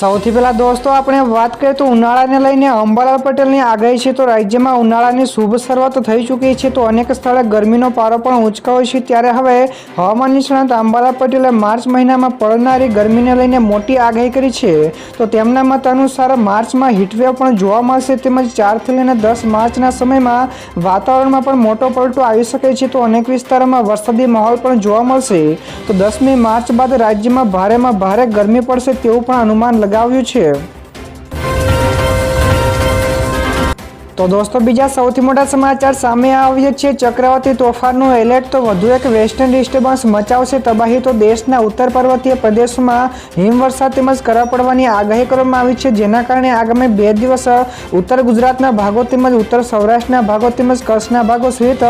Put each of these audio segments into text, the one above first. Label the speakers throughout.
Speaker 1: સૌથી પહેલાં દોસ્તો, આપણે વાત કરીએ તો ઉનાળાને લઈને અંબાલાલ પટેલની આગાહી છે તો રાજ્યમાં ઉનાળાની શુભ શરૂઆત થઈ ચૂકી છે તો અનેક સ્થળે ગરમીનો પારો પણ ઉંચકાયો છે. ત્યારે હવે હવામાન નિષ્ણાત અંબાલાલ પટેલે માર્ચ મહિનામાં પડનારી ગરમીને લઈને મોટી આગાહી કરી છે. તો તેમના મત અનુસાર માર્ચમાં હીટવેવ પણ જોવા મળશે તેમજ ચારથી લઈને દસ માર્ચના સમયમાં વાતાવરણમાં પણ મોટો પલટો આવી શકે છે. તો અનેક વિસ્તારોમાં વરસાદી માહોલ પણ જોવા મળશે. તો દસમી માર્ચ બાદ રાજ્યમાં ભારેમાં ભારે ગરમી પડશે તેવું પણ અનુમાન લગાવ્યું છે તો દોસ્તો, બીજા સૌથી મોટા સમાચાર સામે આવ્યા છે. ચક્રવાતી તોફાનનું એલર્ટ તો વધુ એક વેસ્ટર્ન ડિસ્ટર્બન્સ મચાવશે. તબાહી તો દેશના ઉત્તર પર્વતીય પ્રદેશોમાં હિમવર્ષા તેમજ કરા પડવાની આગાહી કરવામાં આવી છે. જેના કારણે આગામી બે દિવસ ઉત્તર ગુજરાતના ભાગો તેમજ ઉત્તર સૌરાષ્ટ્રના ભાગો તેમજ કચ્છના ભાગો સહિત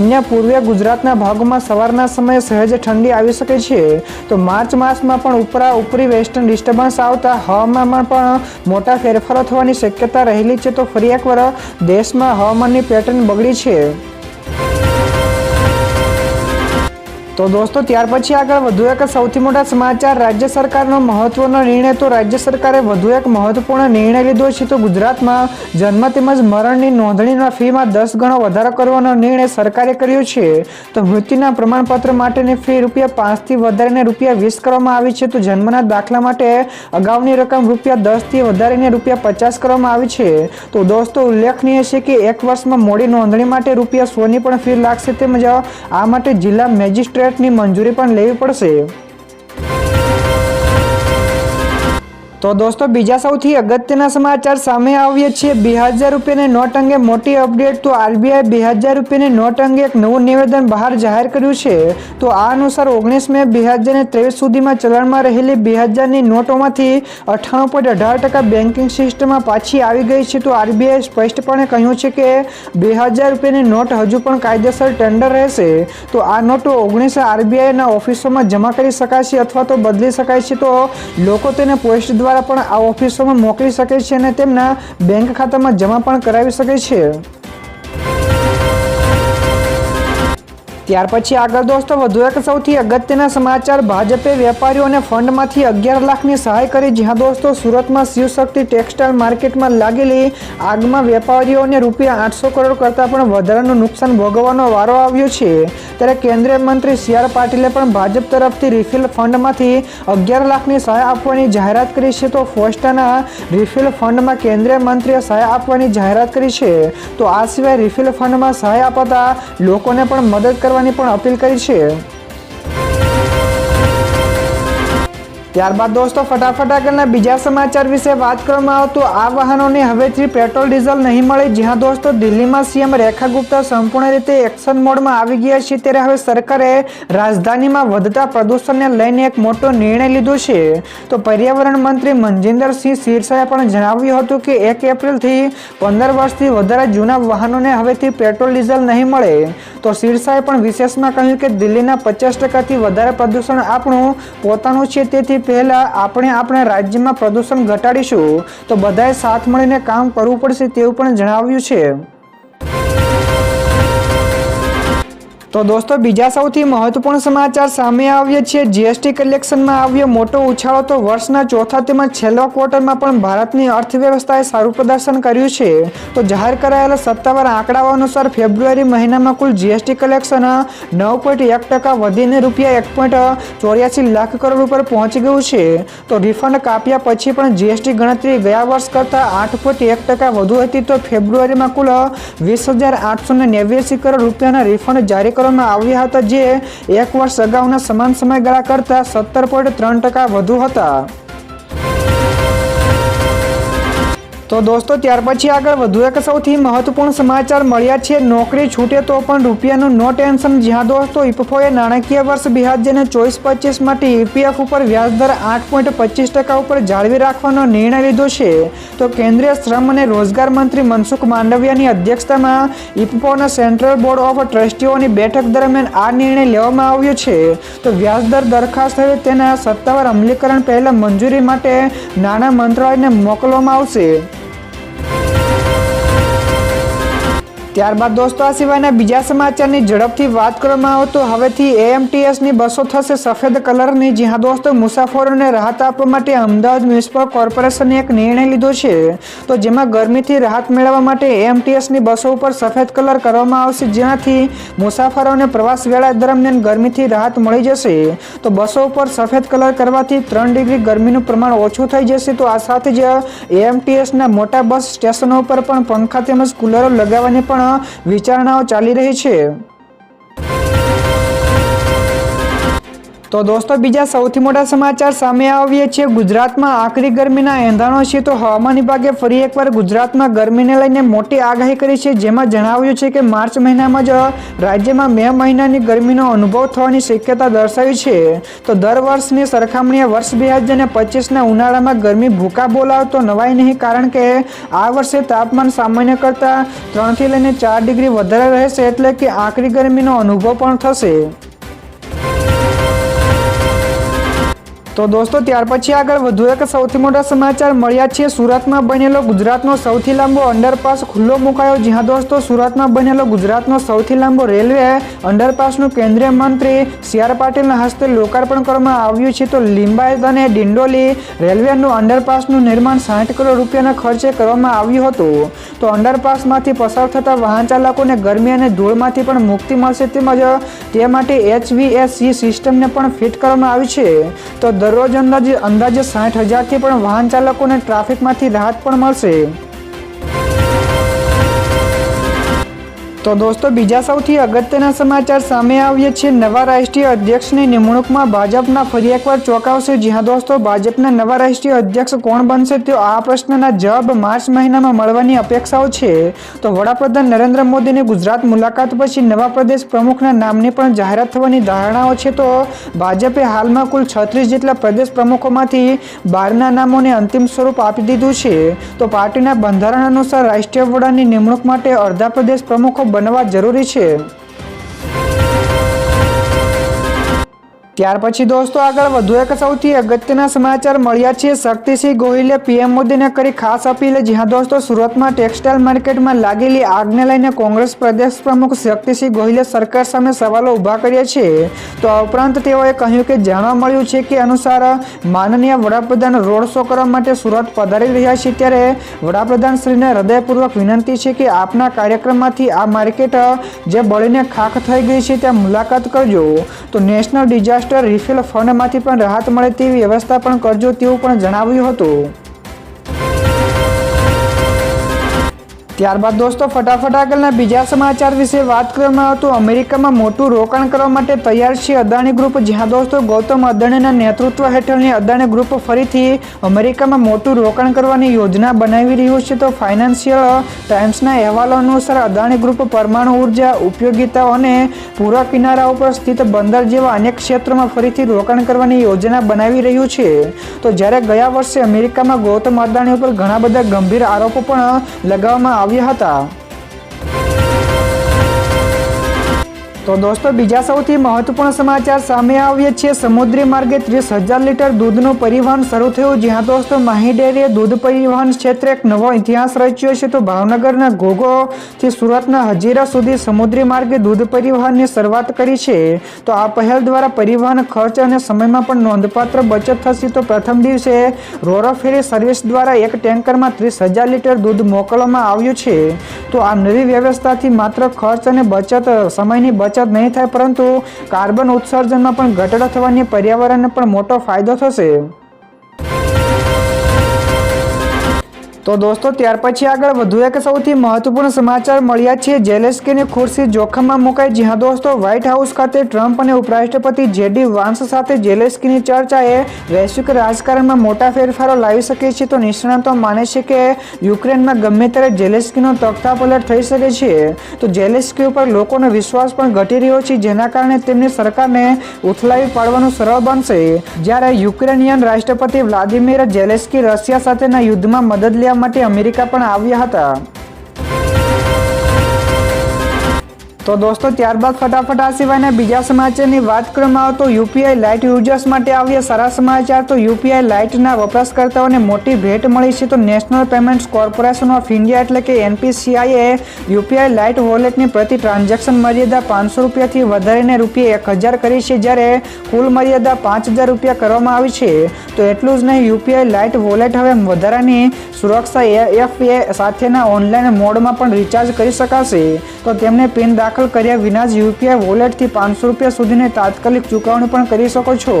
Speaker 1: અન્ય પૂર્વીય ગુજરાતના ભાગોમાં સવારના સમયે સહેજ ઠંડી આવી શકે છે. તો માર્ચ માસમાં પણ ઉપરા ઉપરી વેસ્ટર્ન ડિસ્ટર્બન્સ આવતા હવામાનમાં પણ મોટા ફેરફારો થવાની શક્યતા રહેલી છે. તો ફરી એકવાર દેશમાં હવામાનની પેટર્ન બગડી છે. તો દોસ્તો, ત્યાર પછી આગળ વધુ એક સૌથી મોટા સમાચાર. રાજ્ય સરકારનો મહત્વનો નિર્ણય તો રાજ્ય સરકારે વધુ એક મહત્વપૂર્ણ નિર્ણય લીધો છે તો ગુજરાતમાં જન્મ તેમજ મરણની નોંધણીના ફીમાં દસ ગણો વધારો કરવાનો નિર્ણય સરકારે કર્યો છે. તો મૃત્યુના પ્રમાણપત્ર માટેની ફી રૂપિયા પાંચથી વધારીને રૂપિયા વીસ કરવામાં આવી છે. તો જન્મના દાખલા માટે અગાઉની રકમ રૂપિયા દસથી વધારીને રૂપિયા પચાસ કરવામાં આવી છે. તો દોસ્તો, ઉલ્લેખનીય છે કે એક વર્ષમાં મોડી નોંધણી માટે રૂપિયા સોની પણ ફી લાગશે તેમજ આ માટે જિલ્લા મેજિસ્ટ્રેટની મંજૂરી પણ લેવી પડશે. તો દોસ્તો, બીજા સૌથી અગત્યના સમાચાર સામે આવ્યા છે બે હજાર રૂપિયાની નોટ અંગે મોટી અપડેટ. તો આરબીઆઈ બે હજાર રૂપિયાની નોટ અંગે એક નવું નિવેદન બહાર જાહેર કર્યું છે. તો આ અનુસાર ઓગણીસ મે બે હજાર ત્રેવીસ સુધીમાં ચલણમાં રહેલી બે હજારની નોટોમાંથી અઠ્ઠાણું પોઈન્ટ અઢાર ટકા બેન્કિંગ સિસ્ટમમાં પાછી આવી ગઈ છે. તો આરબીઆઈ સ્પષ્ટપણે કહ્યું છે કે બે હજાર રૂપિયાની નોટ હજુ પણ કાયદેસર ટેન્ડર રહેશે. તો આ નોટો ઓગણીસ આરબીઆઈના ઓફિસોમાં જમા કરી શકાશે અથવા તો બદલી શકાય છે. તો લોકો તેને પોસ્ટ દ્વારા દ્વારા પણ આ ઓફિસોમાં મોકલી શકે છે અને તેમના બેંક ખાતામાં જમા પણ કરાવી શકે છે. ત્યાર પછી આગળ દોસ્તો, વધુ એક સૌથી અગત્યના સમાચાર. ભાજપે વેપારીઓને ફંડમાંથી અગિયાર લાખની સહાય કરી. જ્યાં દોસ્તો, સુરતમાં શિવશક્તિ ટેક્સટાઇલ માર્કેટમાં લાગેલી આગમાં વેપારીઓને રૂપિયા આઠસો કરોડ કરતાં પણ વધારાનું નુકસાન ભોગવવાનો વારો આવ્યો છે. ત્યારે કેન્દ્રીય મંત્રી સી આર પાટીલે પણ ભાજપ તરફથી રિફિલ ફંડમાંથી અગિયાર લાખની સહાય આપવાની જાહેરાત કરી છે. તો ફોસ્ટાના રિફિલ ફંડમાં કેન્દ્રીય મંત્રીએ સહાય આપવાની જાહેરાત કરી છે. તો આ સિવાય રિફિલ ફંડમાં સહાય અપાતા લોકોને પણ મદદ કરવા કરવાની પણ અપીલ કરી છે. ત્યારબાદ દોસ્તો, ફટાફટ આગળના બીજા સમાચાર વિશે વાત કરવામાં આવે તો આ વાહનોને હવેથી પેટ્રોલ, ડીઝલ નહીં મળે. જ્યાં દોસ્તો, દિલ્હીમાં સીએમ રેખા ગુપ્તા સંપૂર્ણ રીતે એક્શન મોડમાં આવી ગયા છે, ત્યારે હવે સરકારે રાજધાનીમાં વધતા પ્રદૂષણને લઈને એક મોટો નિર્ણય લીધો છે. તો પર્યાવરણ મંત્રી મનજિંદરસિંહ સિરસાએ પણ જણાવ્યું હતું કે એક એપ્રિલથી પંદર વર્ષથી વધારે જૂના વાહનોને હવેથી પેટ્રોલ, ડીઝલ નહીં મળે. તો સિરસાએ પણ વિશેષમાં કહ્યું કે દિલ્હીના પચાસ ટકાથી વધારે પ્રદૂષણ આપણું પોતાનું છે, તેથી પહેલા આપણે આપણા રાજ્યમાં પ્રદૂષણ ઘટાડીશું, તો બધાએ સાથ મળીને કામ કરવું પડશે તેવું પણ જણાવ્યું છે. તો દોસ્તો, બીજા સૌથી મહત્વપૂર્ણ સમાચાર સામે આવ્યા છે. જીએસટી કલેક્શનમાં આવ્યો મોટો ઉછાળો તો વર્ષના ચોથા તેમજ છેલ્લા ક્વાર્ટરમાં પણ ભારતની અર્થવ્યવસ્થાએ સારું પ્રદર્શન કર્યું છે. તો જાહેર કરાયેલા સત્તાવાર આંકડાઓ અનુસાર ફેબ્રુઆરી મહિનામાં કુલ જીએસટી કલેક્શન નવ પોઈન્ટ એક ટકા વધીને રૂપિયા એક પોઈન્ટ ચોર્યાસી લાખ કરોડ ઉપર પહોંચી ગયું છે. તો રિફંડ કાપ્યા પછી પણ જીએસટી ગણતરી ગયા વર્ષ કરતાં આઠ પોઈન્ટ એક ટકા વધુ હતી. તો ફેબ્રુઆરીમાં કુલ વીસ હજાર આઠસો નેવ્યાસી કરોડ રૂપિયાના રિફંડ જારી કરવામાં આવ્યા હતા, જે એક વર્ષ અગાઉના સમાન સમયગાળા કરતાં સત્તર પોઈન્ટ ત્રણ ટકા વધુ હતા. તો દોસ્તો, ત્યાર પછી આગળ વધુ એક સૌથી મહત્વપૂર્ણ સમાચાર મળ્યા છે. નોકરી છૂટે તો પણ રૂપિયાનું નો ટેન્શન. જ્યાં દોસ્તો ઇપફોએ નાણાકીય વર્ષ બે હજાર ચોવીસ પચીસ માટે ઈપીએફ ઉપર વ્યાજદર આઠ પોઈન્ટ પચીસ ટકા ઉપર જાળવી રાખવાનો નિર્ણય લીધો છે. તો કેન્દ્રીય શ્રમ અને રોજગાર મંત્રી મનસુખ માંડવિયાની અધ્યક્ષતામાં ઇપફોના સેન્ટ્રલ બોર્ડ ઓફ ટ્રસ્ટીઓની બેઠક દરમિયાન આ નિર્ણય લેવામાં આવ્યો છે. તો વ્યાજદર દરખાસ્ત હવે તેના સત્તાવાર અમલીકરણ પહેલાં મંજૂરી માટે નાણાં મંત્રાલયને મોકલવામાં આવશે. ત્યારબાદ દોસ્તો, આ સિવાયના બીજા સમાચારની ઝડપથી વાત કરવામાં આવે તો હવેથી એએમટીએસની બસો થશે સફેદ કલરની, જ્યાં દોસ્તો મુસાફરોને રાહત આપવા માટે અમદાવાદ મ્યુનિસિપલ કોર્પોરેશને એક નિર્ણય લીધો છે. તો જેમાં ગરમીથી રાહત મેળવવા માટે એએમટીએસની બસો ઉપર સફેદ કલર કરવામાં આવશે જેનાથી મુસાફરોને પ્રવાસ વેળા દરમિયાન ગરમીથી રાહત મળી જશે. તો બસો ઉપર સફેદ કલર કરવાથી ત્રણ ડિગ્રી ગરમીનું પ્રમાણ ઓછું થઈ જશે. તો આ સાથે જ એએમટીએસના મોટા બસ સ્ટેશનો ઉપર પણ પંખા તેમજ કુલરો લગાવવાની પણ વિચારણાઓ ચાલી રહી છે. તો દોસ્તો, બીજા સૌથી મોટા સમાચાર સામે આવીએ છીએ. ગુજરાતમાં આખરી ગરમીના એંધાણો છે તો હવામાન વિભાગે ફરી એકવાર ગુજરાતમાં ગરમીને લઈને મોટી આગાહી કરી છે, જેમાં જણાવ્યું છે કે માર્ચ મહિનામાં જ રાજ્યમાં મે મહિનાની ગરમીનો અનુભવ થવાની શક્યતા દર્શાવી છે. તો દર વર્ષની સરખામણીએ વર્ષ બે હજાર પચીસના ઉનાળામાં ગરમી ભૂકા બોલાવતો નવાઈ નહીં, કારણ કે આ વર્ષે તાપમાન સામાન્ય કરતાં ત્રણથી લઈને ચાર ડિગ્રી વધારે રહેશે એટલે કે આકરી ગરમીનો અનુભવ પણ થશે. તો દોસ્તો ત્યાર પછી આગળ વધુ એક સૌથી મોટા સમાચાર મળ્યા છે. સુરતમાં બનેલો ગુજરાતનો સૌથી લાંબો અંડરપાસ ખુલ્લો મુકાયો, જ્યાં દોસ્તો, સુરતમાં બનેલો ગુજરાતનો સૌથી લાંબો રેલવે અંડરપાસનું કેન્દ્રીય મંત્રી સી આર પાટીલના હસ્તે લોકાર્પણ કરવામાં આવ્યું છે. તો લિંબાયત અને ડિંડોલી રેલવેનું અંડરપાસનું નિર્માણ સાઠ કરોડ રૂપિયાના ખર્ચે કરવામાં આવ્યું હતું. તો અંડરપાસમાંથી પસાર થતા વાહન ચાલકોને ગરમી અને ધૂળમાંથી પણ મુક્તિ મળશે તેમજ તે માટે એચવીએસસી સિસ્ટમને પણ ફિટ કરવામાં આવી છે. તો દરરોજ અંદાજે અંદાજે સાઠ હજારથી પણ વાહન ચાલકોને ટ્રાફિકમાંથી રાહત પણ મળશે. તો દોસ્તો, બીજા સૌથી અગત્યના સમાચાર સામે આવ્યા છે નવા રાષ્ટ્રીય અધ્યક્ષની નિમણૂકમાં ભાજપના ફરી એકવાર ચોંકાવશે જ્યાં દોસ્તો. ભાજપના નવા રાષ્ટ્રીય અધ્યક્ષ કોણ બનશે તે આ પ્રશ્નના જવાબ માર્ચ મહિનામાં મળવાની અપેક્ષાઓ છે. તો વડાપ્રધાન નરેન્દ્ર મોદીની ગુજરાત મુલાકાત પછી નવા પ્રદેશ પ્રમુખના નામની પણ જાહેરાત થવાની ધારણાઓ છે. તો ભાજપે હાલમાં કુલ છત્રીસ જેટલા પ્રદેશ પ્રમુખોમાંથી બારના નામોને અંતિમ સ્વરૂપ આપી દીધું છે. તો પાર્ટીના બંધારણ અનુસાર રાષ્ટ્રીય વડાની નિમણૂક માટે અડધા પ્રદેશ પ્રમુખો બનવા જરૂરી છે. ત્યાર પછી દોસ્તો આગળ વધુ એક સૌથી અગત્યના સમાચાર મળ્યા છે. શક્તિસિંહ ગોહિલે પીએમ મોદીને કરી ખાસ અપીલ, જ્યાં દોસ્તો સુરતમાં ટેક્સટાઇલ માર્કેટમાં લાગેલી આગને લઈને કોંગ્રેસ પ્રદેશ પ્રમુખ શક્તિસિંહ ગોહિલે સરકાર સામે સવાલો ઊભા કર્યા છે. તો ઉપરાંત તેઓએ કહ્યું કે જાણવા મળ્યું છે કે અનુસાર માનનીય વડાપ્રધાન રોડ શો કરવા માટે સુરત પધારી રહ્યા છે, ત્યારે વડાપ્રધાન શ્રીને હૃદયપૂર્વક વિનંતી છે કે આપના કાર્યક્રમમાંથી આ માર્કેટ, જે બળીને ખાખ થઈ ગઈ છે, ત્યાં મુલાકાત કરજો. તો નેશનલ ડિઝાસ્ટર રિફિલ ફંડમાંથી પણ રાહત મળે તેવી વ્યવસ્થા પણ કરજો તેવું પણ જણાવ્યું હતું. ત્યારબાદ દોસ્તો, ફટાફટ આગળના બીજા સમાચાર વિશે વાત કરવામાં આવતું અમેરિકામાં મોટું રોકાણ કરવા માટે તૈયાર છે અદાણી ગ્રુપ. જ્યાં દોસ્તો, ગૌતમ અદાણીના નેતૃત્વ હેઠળની અદાણી ગ્રુપ ફરીથી અમેરિકામાં મોટું રોકાણ કરવાની યોજના બનાવી રહ્યું છે. તો ફાઇનાન્શિયલ ટાઈમ્સના અહેવાલો અનુસાર અદાણી ગ્રુપ પરમાણુ ઊર્જા ઉપયોગિતાઓ અને પૂર્વ કિનારા ઉપર સ્થિત બંદર જેવા અનેક ક્ષેત્રોમાં ફરીથી રોકાણ કરવાની યોજના બનાવી રહ્યું છે. તો જ્યારે ગયા વર્ષે અમેરિકામાં ગૌતમ અદાણી ઉપર ઘણા બધા ગંભીર આરોપો પણ લગાવવામાં આવ્યા હતા તો દોસ્તો, બીજા સૌથી મહત્વપૂર્ણ સમાચાર સામે આવીએ છીએ સમુદ્રી માર્ગે ત્રીસ હજાર લીટર દૂધનું પરિવહન શરૂ થયું, જ્યાં દોસ્તો માહી ડેરીએ દૂધ પરિવહન ક્ષેત્રે એક નવો ઇતિહાસ રચ્યો છે. તો ભાવનગરના ઘોઘોથી સુરતના હજીરા સુધી સમુદ્રી માર્ગે દૂધ પરિવહનની શરૂઆત કરી છે. તો આ પહેલ દ્વારા પરિવહન ખર્ચ અને સમયમાં પણ નોંધપાત્ર બચત થશે. તો પ્રથમ દિવસે રોરો ફેરી સર્વિસ દ્વારા એક ટેન્કરમાં ત્રીસ હજાર લીટર દૂધ મોકલવામાં આવ્યું છે. તો આ નવી વ્યવસ્થાથી માત્ર ખર્ચ અને બચત સમયની બચત નહીં થાય પરંતુ કાર્બન ઉત્સર્જનમાં પણ ઘટાડો થવાની પર્યાવરણને પણ મોટો ફાયદો થશે. તો દોસ્તો, ત્યાર પછી આગળ વધુ એક સૌથી મહત્વપૂર્ણ સમાચાર મળ્યા છે. જેલેસ્કીની ખુરશી જોખમમાં મુકાઈ જી હા દોસ્તો વ્હાઇટ હાઉસ ખાતે ટ્રમ્પ અને ઉપરાષ્ટ્રપતિ જેડી વાન્સ સાથે જેલેસ્કીની ચર્ચાએ વૈશ્વિક રાજકારણમાં મોટા ફેરફારો લાવી શકે છે. તો નિષ્ણાતો માને છે કે યુક્રેનમાં ગમે ત્યારે જેલેસ્કીનો તખ્તાપલટ થઈ શકે છે. તો જેલેસ્કી ઉપર લોકોનો વિશ્વાસ પણ ઘટી રહ્યો છે, જેના કારણે તેમની સરકારને ઉથલાવી પાડવાનું સરળ બનશે. જ્યારે યુક્રેનિયન રાષ્ટ્રપતિ વ્લાદિમીર જેલેસ્કી રશિયા સાથેના યુદ્ધમાં મદદ લેવા માટે અમેરિકા પણ આવ્યા હતા. તો દોસ્તો, ત્યારબાદ ફટાફટ આ સિવાયના બીજા સમાચારની વાત કરવામાં આવે તો યુપીઆઈ લાઇટ યુઝર્સ માટે આવ્યા સારા સમાચાર. તો યુપીઆઈ લાઇટના વપરાશકર્તાઓને મોટી ભેટ મળી છે. તો national payments corporation of India એટલે કે એનપીસીઆઈએ યુપીઆઈ લાઇટ વોલેટની પ્રતિ ટ્રાન્ઝેક્શન મર્યાદા પાંચસો રૂપિયાથી વધારીને રૂપિયા એક હજાર કરી છે. જ્યારે કુલ મર્યાદા પાંચ હજાર રૂપિયા કરવામાં આવી છે. તો એટલું જ નહીં, યુપીઆઈ લાઇટ વોલેટ હવે વધારાની સુરક્ષા એફએ સાથેના ઓનલાઈન મોડમાં પણ રિચાર્જ કરી શકાશે. તો તેમને પિન દાખલ કર્યા વિના જ યુપીઆઈ વોલેટથી પાંચસો રૂપિયા સુધીની તાત્કાલિક ચૂકવણી પણ કરી શકો છો.